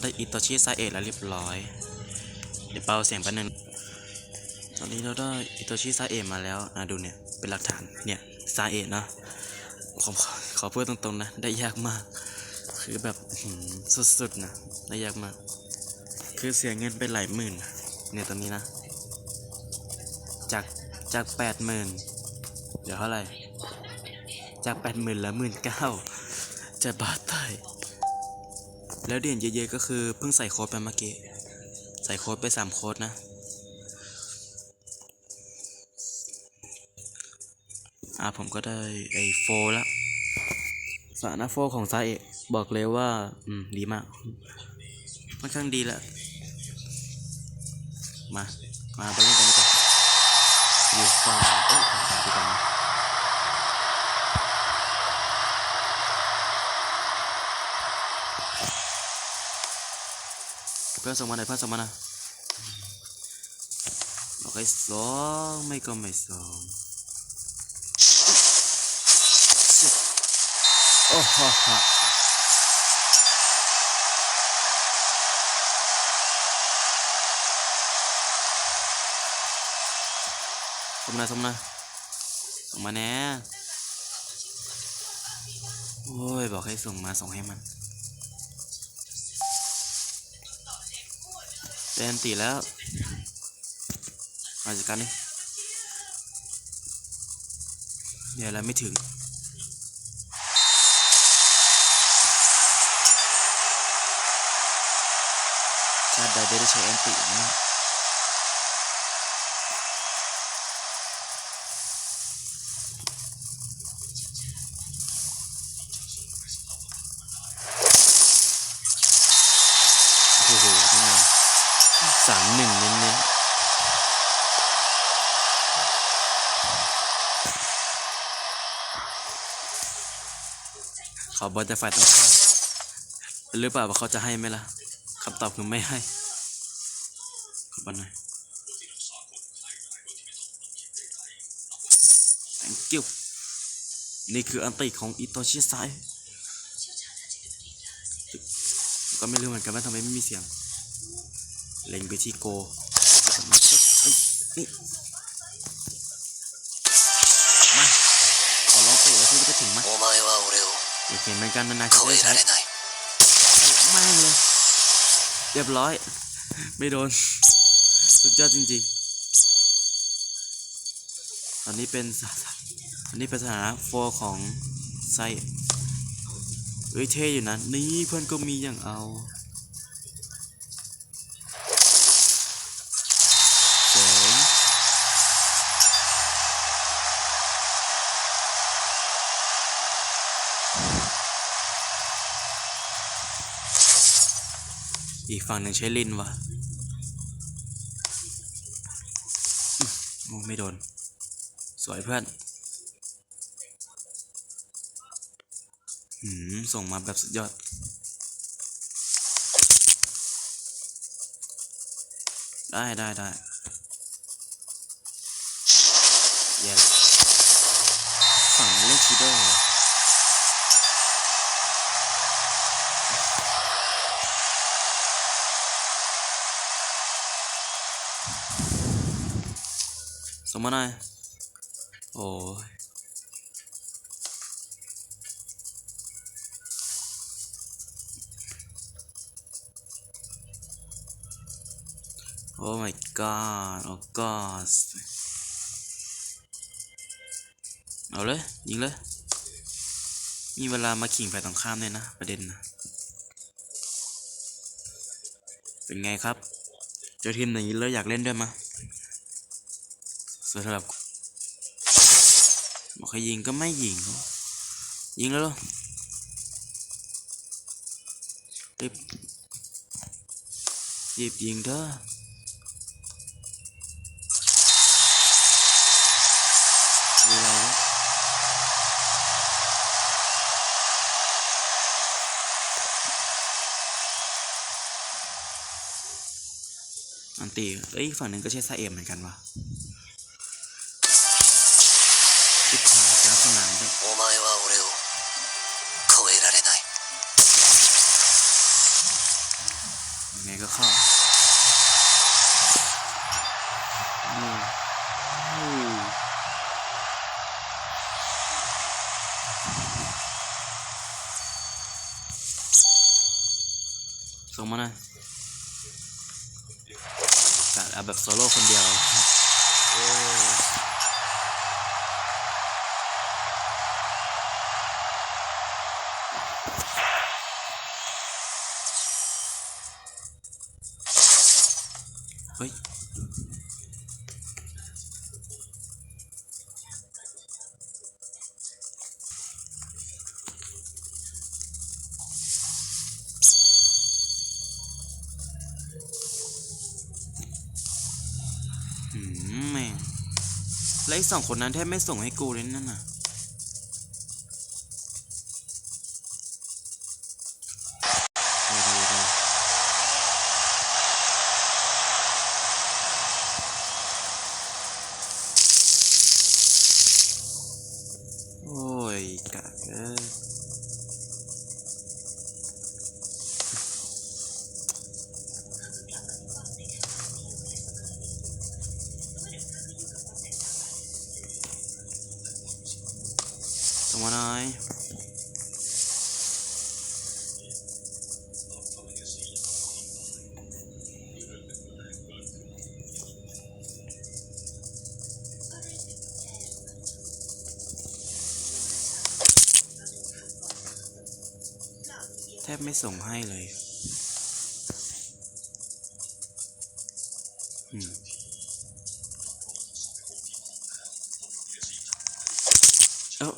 ราได้อิโตชิซาเอะแล้วเรียบร้อย เดี๋ยวเป่าเสียงแป๊บนึงตอนนี้เราได้อิโตชิซาเอะมาแล้วนะดูเนี่ย เป็นหลักฐาน เนี่ยซาเอะเนาะขอขอขอพูดตรงๆนะ ได้ยากมาก คือแบบสุดๆนะ ได้ยากมาก คือเสียเงินไปหลายหมื่น เนี่ยตอนนี้นะ จาก จากแปดหมื่นเดี๋ยวเท่าไหร่ จากแปดหมื่นแล้วหมื่นเก้าจะบาทไทย แล้วเหรียญเยอะๆก็คือเพิ่งใส่โค้ดไปเมื่อกี้ ใส่โค้ดไปสามโค้ดนะอ่าผมก็ได้ไอโฟแล้วสานะโฟของซาเอะบอกเลยว่า อืม ดีมากค่อนข้างดีแล้ว มา มาไปเล่นกันดีกว่าอยู่ฝั่งเอ้ยฝั่งดีกว่านะ เพื่อนส่งมาหน่อยเพื่อนส่งมาหน่อยบอกให้สองไม่ก็ไม่สองโอ้โหฮะส่งมาหน่อยส่งมาหน่อยส่งมาแน่โอ้ย บอกให้ส่งมาส่งให้มัน เป็นตีแล้วมาจัดการนี่เดี๋ยวเราไม่ถึงชาติใดได้ใช้แอนตินะ สามหนึ่งเน้นๆขอบอลแต่ฝ่ายตรงข้ามหรือเปล่าว่าเขาจะให้ไหมล่ะคำตอบคือไม่ให้ขอบอลหน่อย thank you นี่คืออันติของอิโตชิไซก็ไม่รู้เหมือนกันว่าทำไมไม่มีเสียง เล็งไปที่โกมาขอร้องเตะที่มันจะถึงไหมอยาเห็นเหมือนกัรนานๆจะได้ใช้มากเลย เรียบร้อย ไม่โดน สุดยอดจริงๆ ตอนนี้เป็นอันนี้เป็นสถานะโฟของไซเอ้ยเท่อยู่นะ นี่เพื่อนก็มีอย่างเอา อีกฝั่งหนึ่งใช้ลินวะมอโอ้ไม่โดน สวยเพื่อนหืมส่งมาแบบสุดยอด ได้ได้ได้เย้ละฝั่งเล่นชิโดเหรอ ส่งมาหน่อย โอ้ยโอ้ my god โอ้ god เอาเลย ยิงเลย มีเวลามาขิงฝ่ายตรงข้ามเลยนะ ประเด็นนะ เป็นไงครับ เจอทีมอย่างนี้เลยอยากเล่นด้วยมะ สำหรับบอกให้ยิงก็ไม่ยิง ยิงแล้วรีบรีบยิงเถอะอะอันตีเอ้ยฝั่งหนึ่งก็ใช้ซาเอมเหมือนกันวะ เข้าอืมอืมส่งมาหน่อยแต่เอาแบบโซโล่คนเดียว ฮ้ยหืมแม่งแล้วไอ้สองคนนั้นแทบไม่ส่งให้กูเลยนั่นน่ะ งมาหน่อยแทบไม่ส่งให้เลยอืมเอ้า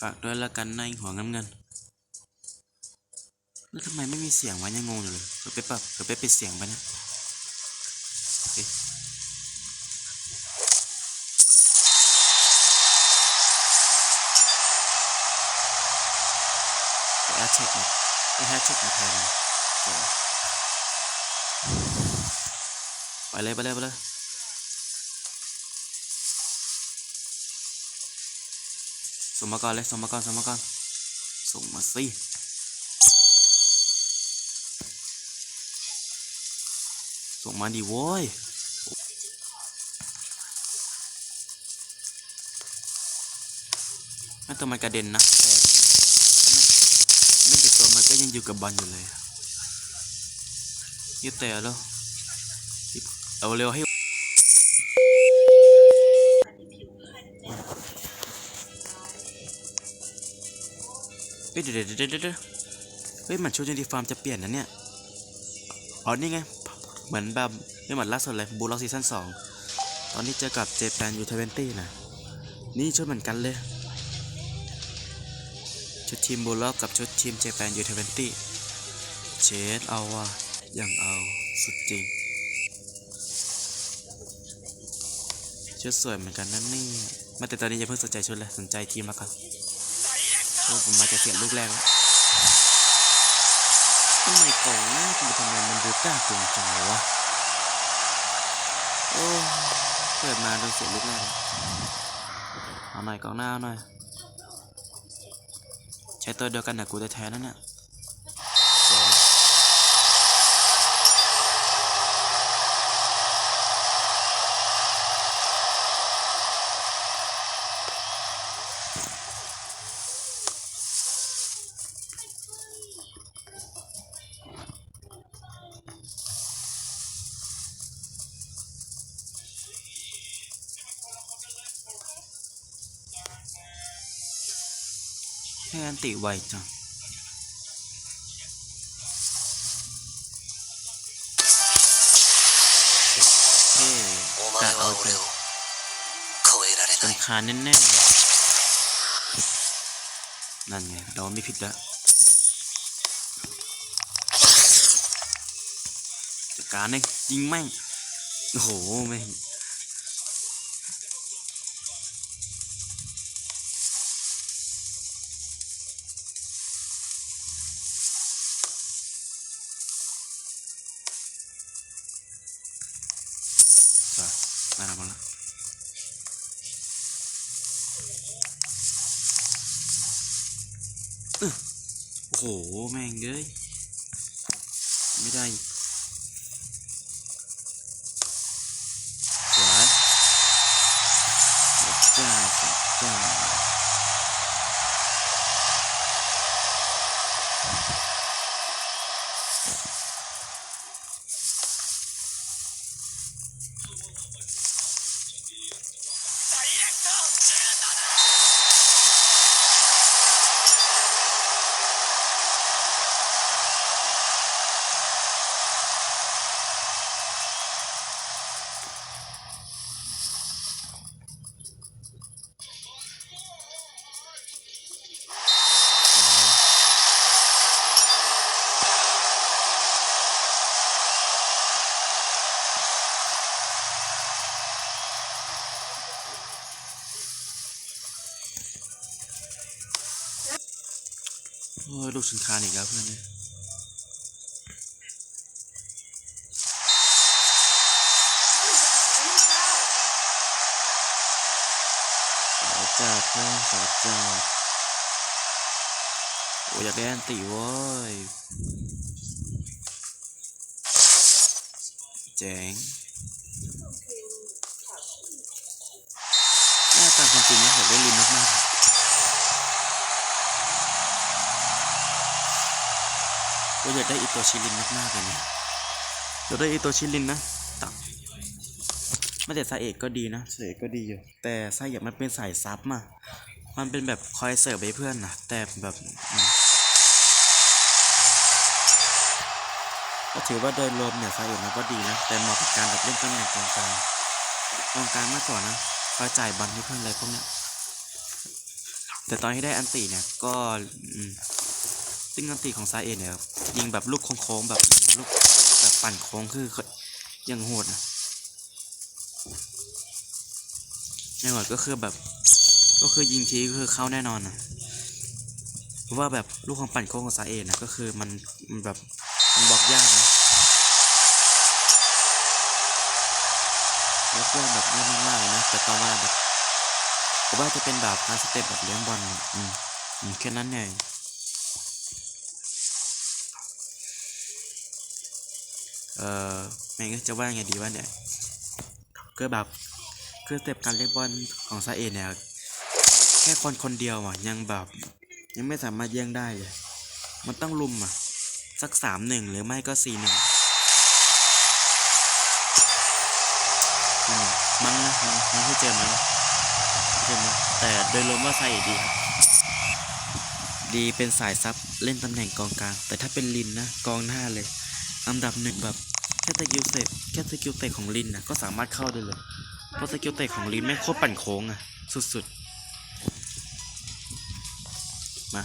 ฝากด้วยละกันในหัวเงินเงินแล้วทำไมไม่มีเสียงวะยังงงอยู่เลยเดี๋ยวไปปรับเดี๋ยวไปปิดเสียงไปนะโอเคแอดเช็คมาแอดเช็คมาแทนไปเลยไปเลยไปเลย ส่งมาก่อนเลยส่งมาก่อนส่งมาก่อนส่งมาสิส่งมาดิโว้ยนั่นตัวมันกระเด็นนะแต่ไม่ไม่แต่ตัวมันก็ยังอยู่กับบอลอยู่เลยยืดแต่แล้วเอาเร็วให้ เฮ้ยเดี๋ยวเดี๋ยวเดี๋ยวเฮ้ยเหมือนชุดยูนิฟอร์มจะเปลี่ยนนะเนี่ย อ๋อ นี่ไง เหมือนแบบไม่เหมือนล่าสุดเลยบูล็อกซีซั่นสองตอนนี้เจอกับเจแปนยูเทเวนตี้นะ นี่ชุดเหมือนกันเลย ชุดทีมบูล็อกกับชุดทีมเจแปนยูเทเวนตี้เชดเอาว่ะยังเอาสุดจริงชุดสวยเหมือนกันนั่นนี่มาแต่ตอนนี้อย่าเพิ่งสนใจชุดเลยสนใจทีมแล้วกัน โอ้ผมมาจะเสียลูกแรกแล้วทำไมกองหน้าทีมทำไมมันดูกล้าเกินจังวะโอ้เปิดมาโดนเสียลูกแรกแล้วเอาใหม่กองหน้าหน่อย ใช้ตัวเดียวกันนะกูแท้ๆนั่นน่ะ ให้อันติไวจังเท่กะเอาเร็วเป็นคาแน่ๆนั่นไงเราไม่ผิดแล้วจัดการเลยยิงแม่ง โอ้โห แม่ง โหแม่ง โอ้ยลูกชิ้นคานอีกแล้วเพื่อนเนี่ยสาจ้าเพื่อนสาวจ้าโอ้ยอยากได้อันติเว้ยเจ๋งหน้าตามความจริงนะอยากได้ลินมากๆ ก็อยากได้อิโตชิลินมากๆเลยเนี่ยอยากได้อิโตชิลินนะตับไม่แต่สายเอกก็ดีนะสายเอกก็ดีอยู่แต่สายเอกมันเป็นสายซับมามันเป็นแบบคอยเสิร์ฟให้เพื่อนนะแต่แบบอืมก็ถือว่าโดยรวมเนี่ยสายเอกมันก็ดีนะแต่เหมาะกับการแบบเล่นตำแหน่งกองกลางกองกลางมากกว่านะคอยจ่ายบอลให้เพื่อนอะไรพวกเนี้ยแต่ตอนที่ได้อันตีเนี่ยก็อืม ซึ่งอันตีของซาเอเนี่ยยิงแบบลูกโค้งๆแบบลูกแบบปั่นโค้งคือยังโหดนะยังโหดก็คือแบบ ก็คือยิงทีก็คือเข้าแน่นอนนะเพราะว่าแบบลูกของปั่นโค้งของซาเอนะก็คือมันมันแบบมันบล็อกยากนะบล็อกยากแบบยากมากๆนะแต่ต่อมาแบบผมว่าจะเป็นแบบการสเต็ปแบบเลี้ยงบอลเนี่ยอืมอืมแค่นั้นเอง เออแม่งจะว่าไงดีวะเนี่ยก็แบบคือสเต็ปการเล่นบอลของซาเอเนี่ยแค่คนคนเดียวอะยังแบบ ยังไม่สามารถแย่งได้เลยมันต้องลุมอะ สักสามหนึ่งหรือไม่ก็สี่หนึ่งมั้งนะมั้งมั้งที่เจอมั้งเจอมั้งแต่โดยรวมว่าซาเอดีครับดีเป็นสายซับเล่นตำแหน่งกองกลาง แต่ถ้าเป็นลินนะกองหน้าเลย อันดับหนึ่งแบบ แค่สกิลเตะแค่สกิลเตะของลินนะก็สามารถเข้าได้เลย เพราะสกิลเตะของลินแม่งโคตรปั่นโค้งอะสุดๆ มา